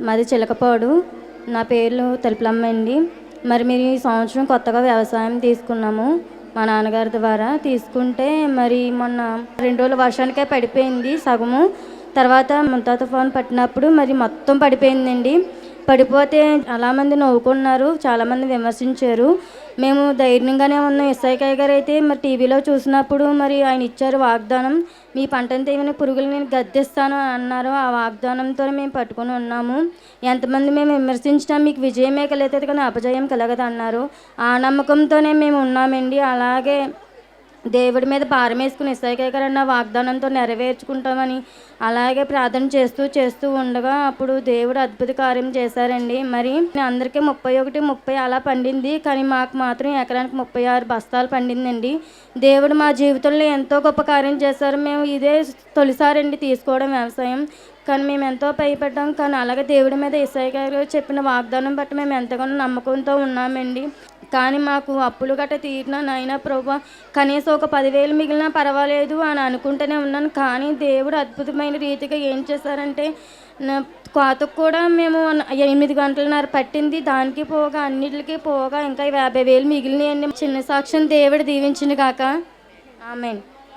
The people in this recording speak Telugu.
మాది చిలకపాడు. నా పేరు తెలుపులమ్మ అండి. మరి మీరు ఈ సంవత్సరం కొత్తగా వ్యవసాయం తీసుకున్నాము. మా నాన్నగారి ద్వారా తీసుకుంటే మరి మొన్న రెండు రోజులు వర్షానికే పడిపోయింది సగము. తర్వాత ముంతా తుఫాన్ పట్టినప్పుడు మరి మొత్తం పడిపోయిందండి. పడిపోతే చాలామంది నవ్వుకున్నారు చాలామంది విమర్శించారు. మేము ధైర్యంగానే ఉన్నాం. ఎస్ఐకాయ గారు అయితే మరి టీవీలో చూసినప్పుడు మరి ఆయన ఇచ్చారు వాగ్దానం మీ పంటను తెగిన పురుగులు నేను గద్దిస్తాను అని అన్నారు. ఆ వాగ్దానంతో మేము పట్టుకొని ఉన్నాము. ఎంతమంది మేము విమర్శించినా మీకు విజయమే కలుగుతుంది కానీ అపజయం కలగదు అన్నారు. ఆ నమ్మకంతోనే మేము ఉన్నామండి. అలాగే దేవుడి మీద భారం వేసుకుని ఇసాయికరన్న వాగ్దానంతో నెరవేర్చుకుంటామని అలాగే ప్రార్థన చేస్తూ చేస్తూ ఉండగా అప్పుడు దేవుడు అద్భుత కార్యం చేశారండి. మరి అందరికీ ముప్పై ఒకటి ముప్పై అలా పండింది కానీ మాకు మాత్రం ఎకరానికి ముప్పై ఆరు బస్తాలు పండిందండి. దేవుడు మా జీవితంలో ఎంతో గొప్ప కార్యం చేశారు. మేము ఇదే తొలిసారండి తీసుకోవడం వ్యవసాయం. కానీ మేము ఎంతో భయపడ్డాం. కానీ అలాగే దేవుడి మీద ఇసాయి గారు చెప్పిన వాగ్దానం బట్టి మేము ఎంతగానో నమ్మకంతో ఉన్నామండి. కానీ మాకు అప్పులు గట్ట తీరిన నైనా ప్రభా కనీసం ఒక పదివేలు మిగిలినా పర్వాలేదు అని అనుకుంటూనే ఉన్నాను. కానీ దేవుడు అద్భుతమైన రీతిగా ఏం చేశారంటే నా కోతకు కూడా మేము ఎనిమిది గంటలన్నర పట్టింది. దానికి పోగా అన్నిటికీ పోగా ఇంకా యాభై వేలు మిగిలినాయండి చిన్న సాక్ష్యం దేవుడు దీవించింది కాక. ఆమెన్.